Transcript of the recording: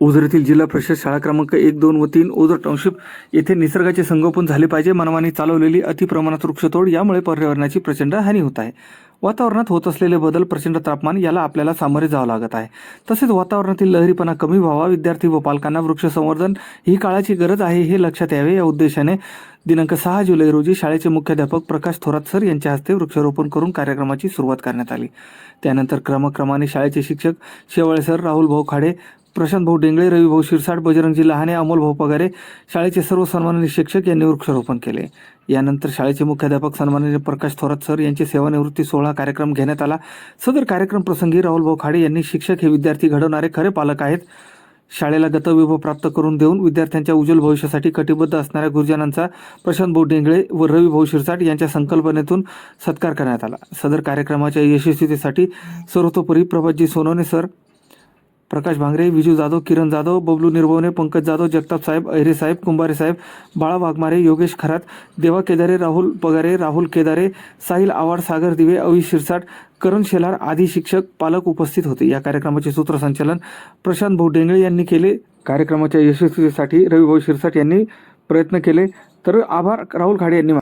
ओझर जिल्हा परिषद शाळा क्रमांक एक दोन व तीन ओझर टाउनशिप येथे निसर्गाचे संगोपन झाले पाहिजे मानवाने चालवलेली अतिप्रमाणात वृक्षतोड यामुळे पर्यावरणाची प्रचंड हानी होत आहे. वातावरणात होत असलेले बदल प्रचंड तापमान याला आपल्याला सामोरे जावं लागत आहे. तसेच वातावरणातील लहरीपणा कमी व्हावा विद्यार्थी व पालकांना वृक्ष संवर्धन ही काळाची गरज आहे हे लक्षात यावे. या उद्देशाने दिनांक सहा जुलै रोजी शाळेचे मुख्याध्यापक प्रकाश थोरात सर यांच्या हस्ते वृक्षारोपण करून कार्यक्रमाची सुरुवात करण्यात आली. त्यानंतर क्रमक्रमाने शाळेचे शिक्षक शेवाळे सर राहुल भाऊ खाडे प्रशांत भाऊ डेंगळे रवी भाऊ शिरसाट बजरंगजी लहाने अमोल भाऊ पगारे शाळेचे सर्व सन्माननीय शिक्षक यांनी वृक्षारोपण केले. यानंतर शाळेचे मुख्याध्यापक सन्माननीय प्रकाश थोरात सर यांचे सेवानिवृत्ती सोहळा कार्यक्रम घेण्यात आला. सदर कार्यक्रम प्रसंगी राहुल भाऊ खाडे यांनी शिक्षक हे विद्यार्थी घडवणारे खरे पालक आहेत. शाळेला गतवैभव प्राप्त करून देऊन विद्यार्थ्यांच्या उज्ज्वल भविष्यासाठी कटिबद्ध असणाऱ्या गुरुजनांचा प्रशांत भाऊ डेंगळे व रवी भाऊ शिरसाट यांच्या संकल्पनेतून सत्कार करण्यात आला. सदर कार्यक्रमाच्या यशस्वीतेसाठी सर्वतोपरी प्रभातजी सोनवणे सर प्रकाश भांगरे विजू जाधव किरण जाधव बबलू निर्भवने पंकज जाधव जगताप साहेब अहिरे साहेब कुंभारे साहेब बाळा वाघमारे योगेश खरात देवा केदारे राहुल पगारे राहुल केदारे साहिल आवाड सागर दिवे अवी शिरसाट करण शेलार आदी शिक्षक पालक उपस्थित होते. या कार्यक्रमाचे सूत्रसंचालन प्रशांत भाऊ डेंगळे यांनी केले. कार्यक्रमाच्या यशस्वीतेसाठी रविभाऊ शिरसाट यांनी प्रयत्न केले. तर आभार राहुल खाडे यांनी